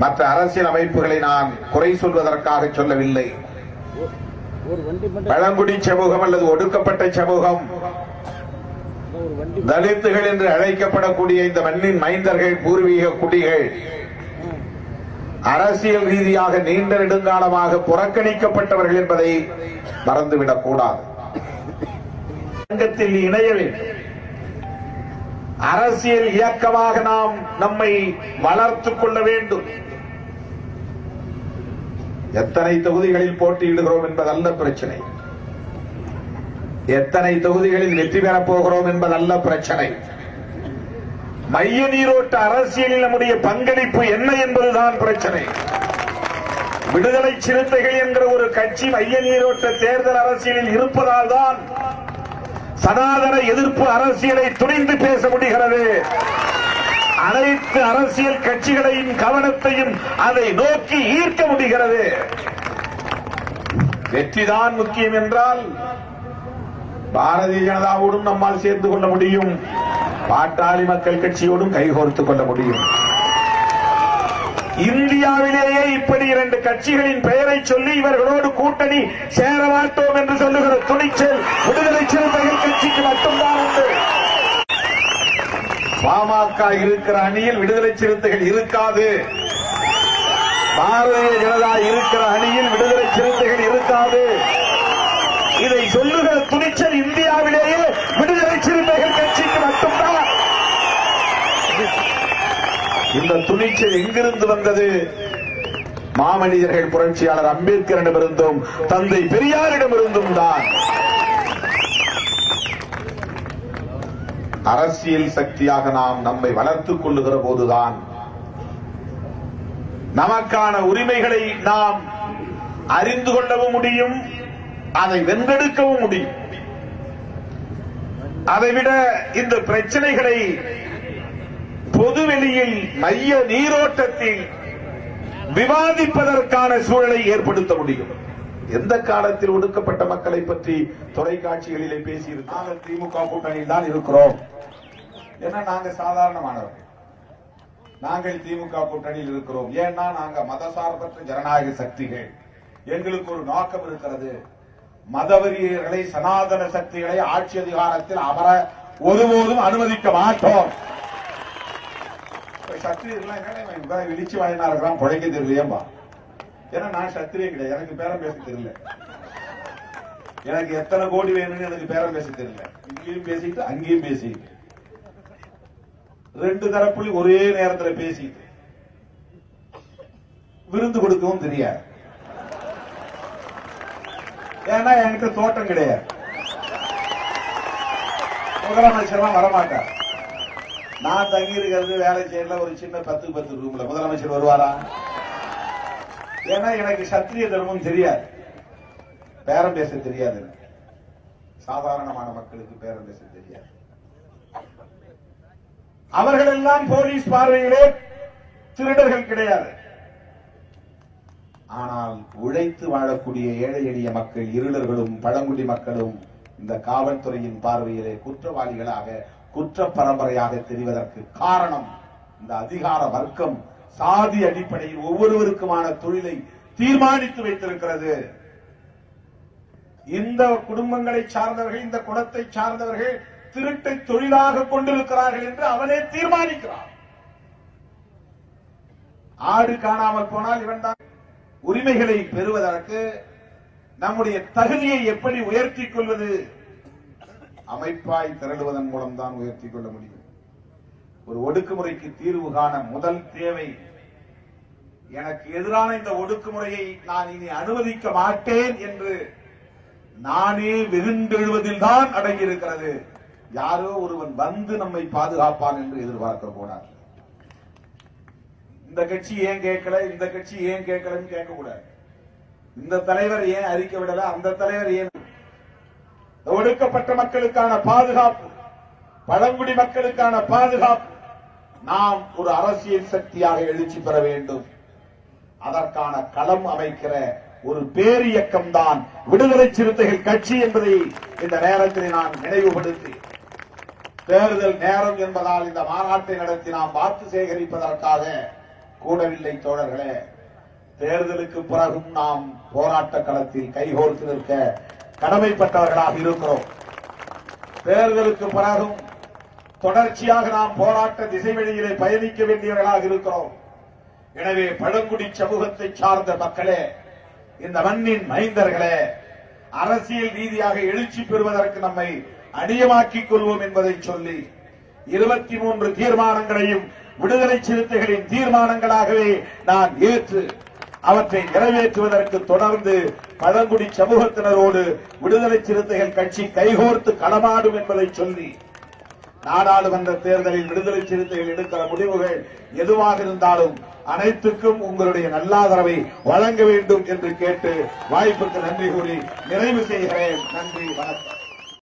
மற்ற அரசியல் அமைப்புகளை நான் குறை சொல்வதற்காக சொல்லவில்லை. பழங்குடி சமூகம் அல்லது ஒடுக்கப்பட்ட சமூகம் தலித்துகள் என்று அழைக்கப்படக்கூடிய இந்த மண்ணின் மைந்தர்கள் பூர்வீக குடிகள் அரசியல் ரீதியாக நீண்ட நெடுங்காலமாக புறக்கணிக்கப்பட்டவர்கள் என்பதை மறந்துவிடக் கூடாது. சங்கத்தில் இணைய வேண்டும். அரசியல் இயக்கமாக நாம் நம்மை வளர்த்துக் கொள்ள வேண்டும். எத்தனை தொகுதிகளில் போட்டியிடுகிறோம் என்பதல்ல பிரச்சனை. எத்தனை தொகுதிகளில் வெற்றி பெறப் போகிறோம் என்பதல்ல பிரச்சனை. மைய நீரோட்ட அரசியலில் நம்முடைய பங்களிப்பு என்ன என்பதுதான் பிரச்சனை. விடுதலை சிறுத்தைகள் என்கிற ஒரு கட்சி மைய நீரோட்ட தேர்தல் அரசியலில் இருப்பதால் தான் சனாதன எதிர்ப்பு அரசியலை துணிந்து பேச முடிகிறது. அனைத்து அரசியல் கட்சிகளையும் கவனத்தையும் அதை நோக்கி ஈர்க்க முடிகிறது. வெற்றிதான் முக்கியம் என்றால் பாரதிய ஜனதாவோடும் நம்மால் சேர்ந்து கொள்ள முடியும். பாட்டாளி மக்கள் கட்சியோடும் கைகோர்த்துக் கொள்ள முடியும். இந்தியாவிலேயே இப்படி இரண்டு கட்சிகளின் பெயரை சொல்லி இவர்களோடு கூட்டணி சேர மாட்டோம் என்று சொல்லுகிற துணிச்சல் விடுதலை சிறுத்தைகள் கட்சிக்கு மட்டும்தான் உண்டு. பாமக இருக்கிற அணியில் விடுதலை சிறுத்தைகள் இருக்காது. பாரதிய ஜனதா இருக்கிற அணியில் விடுதலை சிறுத்தைகள் இருக்காது. இதை சொல்லுகிற துணிச்சல் இந்தியாவிலேயே விடுதலை சிறுத்தைகள் கட்சிக்கு மட்டும்தான். இந்த துணிச்சல் எங்கிருந்து வந்தது? மாமனிதர்கள் புரட்சியாளர் அம்பேத்கரிடமிருந்தும் தந்தை பெரியாரிடமிருந்தும் தான் அரசியல் சக்தியாக நாம் நம்மை வளர்த்துக் கொள்ளுகிற போதுதான் நமக்கான உரிமைகளை நாம் அறிந்து கொள்ளவும் முடியும் அதை வென்றெடுக்கவும் முடியும். அதைவிட இந்த பிரச்சனைகளை பொதுவெளியில் மைய நீரோட்டத்தில் விவாதிப்பதற்கான சூழலை ஏற்படுத்த முடியும். எந்த காலத்தில் ஒடுக்கப்பட்ட மக்களை பற்றி தொலைக்காட்சிகளிலே பேசியிருக்கோம் நாங்கள் திமுக கூட்டணியில் தான் இருக்கிறோம். ஏன்னா நாங்க சாதாரணமானவர்கள். நாங்கள் திமுக கூட்டணியில் இருக்கிறோம். ஏன்னா நாங்க மதசார்பற்ற ஜனநாயக சக்திகள். எங்களுக்கு ஒரு நோக்கம் இருக்கிறது மதவெறியர்களை சனாதன சக்திகளை ஆட்சி அதிகாரத்தில் அமர ஒருபோதும் அனுமதிக்க மாட்டோம். சத்திரியர்கள்லாம் என்னடா வாயினார்கள் குழைக்க தெரியலையம்பா. ஏன்னா நான் சத்திரியம் கிடையாது. எனக்கு பேரம் பேச தெரியல. எனக்கு எத்தனை கோடி வேணும்னு எனக்கு பேரம் பேச தெரியல. இங்கேயும் பேசிட்டு அங்கேயும் பேசிட்டு. ரெண்டு தரப்புலையும் ஒரே நேரத்துல பேசிட்டு. விருந்து கொடுக்கவும் தெரியாது. ஏன்னா என்கிட்ட தோட்டம் கிடையாது. முதலமைச்சர்லாம் வரமாட்டார். நான் தங்கி இருக்கிறது வேலை செய்யல ஒரு சின்ன பத்துக்கு பத்து ரூம்ல. முதலமைச்சர் வருவாரா? ஏன்னா எனக்கு சத்திரிய தர்மம் தெரியாது. பேரம் பேச தெரியாது சாதாரணமான மக்களுக்கு பேரம் பேச தெரியாது. அவர்கள் எல்லாம் போலீஸ் பார்வையிலே திருடர்கள் கிடையாது. ஆனால் உழைத்து வாழக்கூடிய ஏழை எளிய மக்கள் இருளர்களும் பழங்குடி மக்களும் இந்த காவல்துறையின் பார்வையிலே குற்றவாளிகளாக குற்ற பரம்பரையாக தெரிவதற்கு காரணம் இந்த அதிகார வர்க்கம் சாதி அடிப்படையில் ஒவ்வொருவருக்குமான தொழிலை தீர்மானித்து வைத்திருக்கிறது. இந்த குடும்பங்களை சார்ந்தவர்கள் இந்த குலத்தை சார்ந்தவர்கள் திருட்டை தொழிலாக கொண்டிருக்கிறார்கள் என்று அவனே தீர்மானிக்கிறான். ஆடு காணாமல் போனால் இவன் தான் உரிமைகளை பெறுவதற்கு நம்முடைய தகுதியை எப்படி உயர்த்திக் கொள்வது? அமைப்பாய் திரளுவதன் மூலம் தான் உயர்த்திக் கொள்ள முடியும். ஒரு ஒடுக்குமுறைக்கு தீர்வு காண முதல் தேவை. எனக்கு எதிரான இந்த ஒடுக்குமுறையை நான் இனி அனுமதிக்க மாட்டேன் என்று நானே வெகுண்டெழுவதில் தான் அடங்கியிருக்கிறது. யாரோ ஒருவன் வந்து நம்மை பாதுகாப்பான் என்று எதிர்பார்க்க கூடாது இந்த கட்சி ஏன் கேட்கல? இந்த கட்சி ஏன் கேட்கலன்னு கேட்க கூடாது இந்த தலைவர் ஏன் அறிக்கை விடல? அந்த தலைவர் ஏன்? ஒடுக்கப்பட்ட மக்களுக்கான பாதுகாப்பு பழங்குடி மக்களுக்கான பாதுகாப்பு நாம் ஒரு அரசியல் சக்தியாக எழுச்சி பெற வேண்டும். அதற்கான களம் அமைக்கிற ஒரு பேரியக்கம் தான் விடுதலை சிறுத்தைகள் கட்சி என்பதை இந்த நேரத்தில் நான் நினைவுபடுத்தி தேர்தல் நேரம் என்பதால் இந்த மாநாட்டை நடத்தி நாம் வாக்கு சேகரிப்பதற்காக கூடவில்லை தோழர்களே. தேர்தலுக்கு பிறகும் நாம் போராட்ட களத்தில் கைகோர்த்து நிற்க கடமைப்பட்டவர்களாக இருக்கிறோம். தேர்தலுக்கு பிறகும் தொடர்ச்சியாக நாம் போராட்ட திசைவெளியிலே பயணிக்க வேண்டியவர்களாக இருக்கிறோம். எனவே பழங்குடி சமூகத்தை சார்ந்த மக்களே இந்த மண்ணின் மைந்தர்களே அரசியல் ரீதியாக எழுச்சி பெறுவதற்கு நம்மை அடியமாக்கிக் கொள்வோம் என்பதை சொல்லி இருபத்தி மூன்று தீர்மானங்களையும் விடுதலை சிறுத்தைகளின் தீர்மானங்களாகவே நான் ஏற்று அவற்றை நிறைவேற்றுவதற்கு தொடர்ந்து பழங்குடி சமூகத்தினரோடு விடுதலை சிறுத்தைகள் கட்சி கைகோர்த்து களமாடும் என்பதை சொல்லி நாடாளுமன்ற தேர்தலில் விடுதலை சிறுத்தைகள் எடுக்கிற முடிவுகள் எதுவாக இருந்தாலும் அனைத்துக்கும் உங்களுடைய நல்லாதரவை வழங்க வேண்டும் என்று கேட்டு வாய்ப்புக்கு நன்றி கூறி நிறைவு செய்கிறேன். நன்றி வணக்கம்.